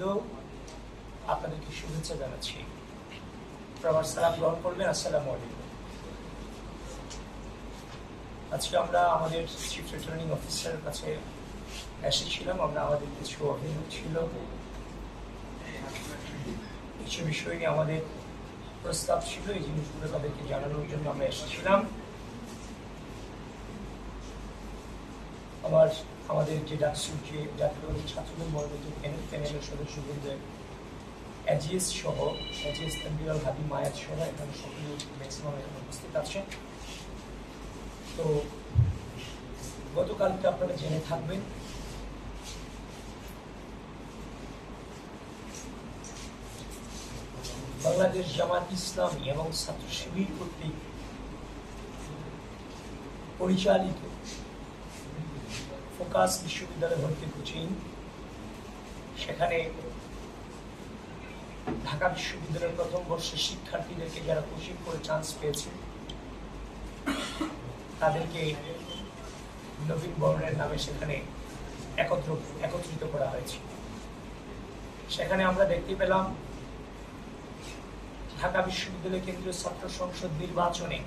বৃন্দ আপনাদেরকে শুভেচ্ছা জানাচ্ছি। প্রবার সালাম গ্রহণ করবেন। আসসালামু আজকে আমরা আমাদের চিফ রিটার্নিং অফিসারের কাছে এসেছিলাম আমরা আমাদের কিছু অভিযোগ ছিল। কিছু বিষয় নিয়ে আমাদের প্রস্তাব ছিল। এই জিনিসগুলো তাদেরকে জানানোর জন্য আমরা এসেছিলাম। আবার আমাদের যে ডাকসুর যে মডেল যে প্যানেল প্যানেলের সদস্যবৃন্দের এজিএস সহ এজিএস তানবিরাল হাবিব মায়াত সহ এখানে সকলে ম্যাক্সিমাম এখানে উপস্থিত আছেন তো গতকালকে আপনারা জেনে থাকবেন বাংলাদেশ জামাত ইসলামী এবং ছাত্র শিবির কর্তৃক পরিচালিত ফোকাস বিশ্ববিদ্যালয় ভর্তি কোচিং, সেখানে ঢাকা বিশ্ববিদ্যালয়ের প্রথম বর্ষের শিক্ষার্থীদেরকে যারা কোচিং করে চান্স পেয়েছে, তাদেরকে নবীন বরণের নামে সেখানে একত্র একত্রিত করা হয়েছে। সেখানে আমরা দেখতে পেলাম, ঢাকা বিশ্ববিদ্যালয় কেন্দ্রীয় ছাত্র সংসদ নির্বাচনে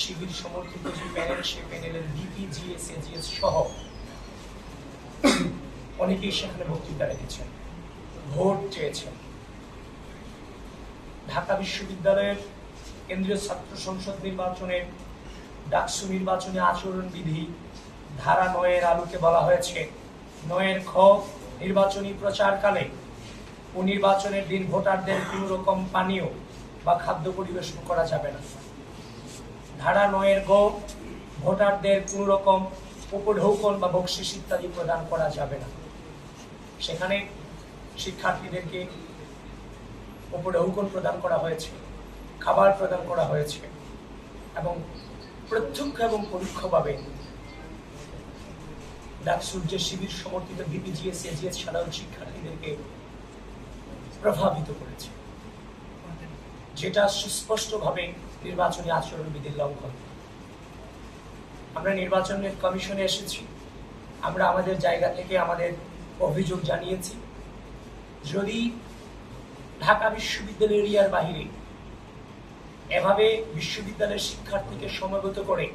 শিবির সমর্থিত যে প্যানেল সেই প্যানেলের ডিপি জিএস এজিএস সহ অনেকেই সেখানে বক্তৃতা রেখেছেন, ভোট চেয়েছেন। ঢাকা বিশ্ববিদ্যালয়ের কেন্দ্রীয় ছাত্র সংসদ নির্বাচনের ডাকসু নির্বাচনী আচরণ বিধি ধারা নয়ের আলোকে বলা হয়েছে। নয়ের খ, নির্বাচনী প্রচারকালে ও নির্বাচনের দিন ভোটারদের কোন রকম পানীয় বা খাদ্য পরিবেশন করা যাবে না। ধারা নয়ের গ, ভোটারদের কোন রকম উপঢৌকন বা বকশিস ইত্যাদি প্রদান করা যাবে না। সেখানে শিক্ষার্থীদেরকে উপঢৌকন প্রদান করা হয়েছে, খাবার প্রদান করা হয়েছে, এবং প্রত্যক্ষ এবং পরোক্ষভাবে ডাকসুর যে শিবির সমর্থিত বিপিজিএস এজিএস সাধারণ শিক্ষার্থীদেরকে প্রভাবিত করেছে, যেটা সুস্পষ্টভাবে নির্বাচনী আচরণ বিধির লঙ্ঘন। আমরা নির্বাচনের কমিশনে এসেছি, আমরা আমাদের জায়গা থেকে আমাদের অভিযোগ জানিয়েছি। যদি ঢাকা বিশ্ববিদ্যালয় এরিয়ার বাহিরে এভাবে বিশ্ববিদ্যালয়ের শিক্ষার্থীকে সমবেত করে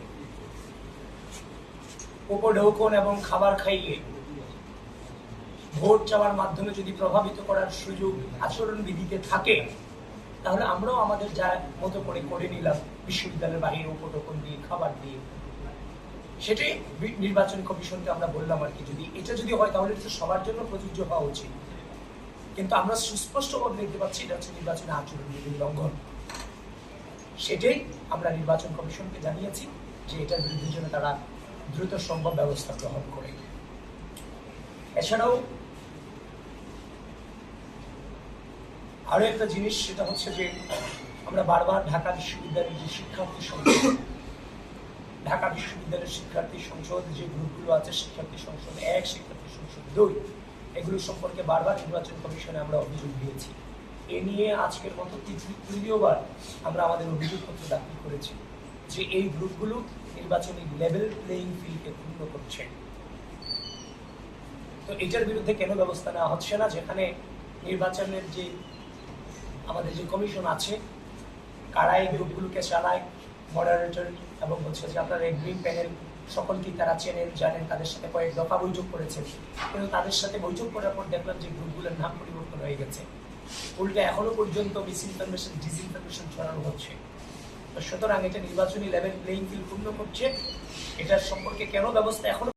উপঢৌকন এবং খাবার খাইয়ে ভোট চাওয়ার মাধ্যমে যদি প্রভাবিত করার সুযোগ আচরণ বিধিতে থাকে, তাহলে আমরাও আমাদের যা মতো করে করে নিলাম, বিশ্ববিদ্যালয়ের বাহিরে উপঢৌকন দিয়ে, খাবার দিয়ে সেটাই নির্বাচন কমিশনকে আমরা বললাম আর কি, যদি এটা যদি হয় তাহলে এটা সবার জন্য প্রযোজ্য হওয়া উচিত। কিন্তু আমরা সুস্পষ্টভাবে দেখতে পাচ্ছি এটা হচ্ছে নির্বাচনের আচরণ বিধির লঙ্ঘন। সেটাই আমরা নির্বাচন কমিশনকে জানিয়েছি যে এটার বিরুদ্ধে জন্য তারা দ্রুত সম্ভব ব্যবস্থা গ্রহণ করে। এছাড়াও আরও একটা জিনিস, সেটা হচ্ছে যে আমরা বারবার ঢাকা বিশ্ববিদ্যালয়ের যে শিক্ষার্থী সংসদ ঢাকা বিশ্ববিদ্যালয়ের শিক্ষার্থী সংসদ যে গ্রুপগুলো আছে, শিক্ষার্থী সংসদ এক, শিক্ষার্থী সংসদ দুই, এগুলো সম্পর্কে বারবার নির্বাচন কমিশনে আমরা অভিযোগ দিয়েছি। এ নিয়ে আজকের মতো তৃতীয়বার আমরা আমাদের অভিযোগপত্র দাখিল করেছি যে এই গ্রুপগুলো নির্বাচনী লেভেল প্লেইং ফিল্ডকে পূর্ণ করছে। তো এটার বিরুদ্ধে কেন ব্যবস্থা নেওয়া হচ্ছে না? যেখানে নির্বাচনের যে আমাদের যে কমিশন আছে, কারা এই গ্রুপগুলোকে চালায় মডারেটর এবং হচ্ছে যে আপনার গ্রিন প্যানেল সকলকে তারা চেনেন, জানেন, তাদের সাথে কয়েক দফা বৈঠক করেছেন। কিন্তু তাদের সাথে বৈঠক করার পর দেখলাম যে গ্রুপগুলোর নাম পরিবর্তন হয়ে গেছে। উল্টে এখনও পর্যন্ত মিস ইনফরমেশন ডিসইনফরমেশন ছড়ানো হচ্ছে। সুতরাং এটা নির্বাচনী লেভেল প্লেইং ফিল্ড পূর্ণ করছে। এটার সম্পর্কে কেন ব্যবস্থা এখনও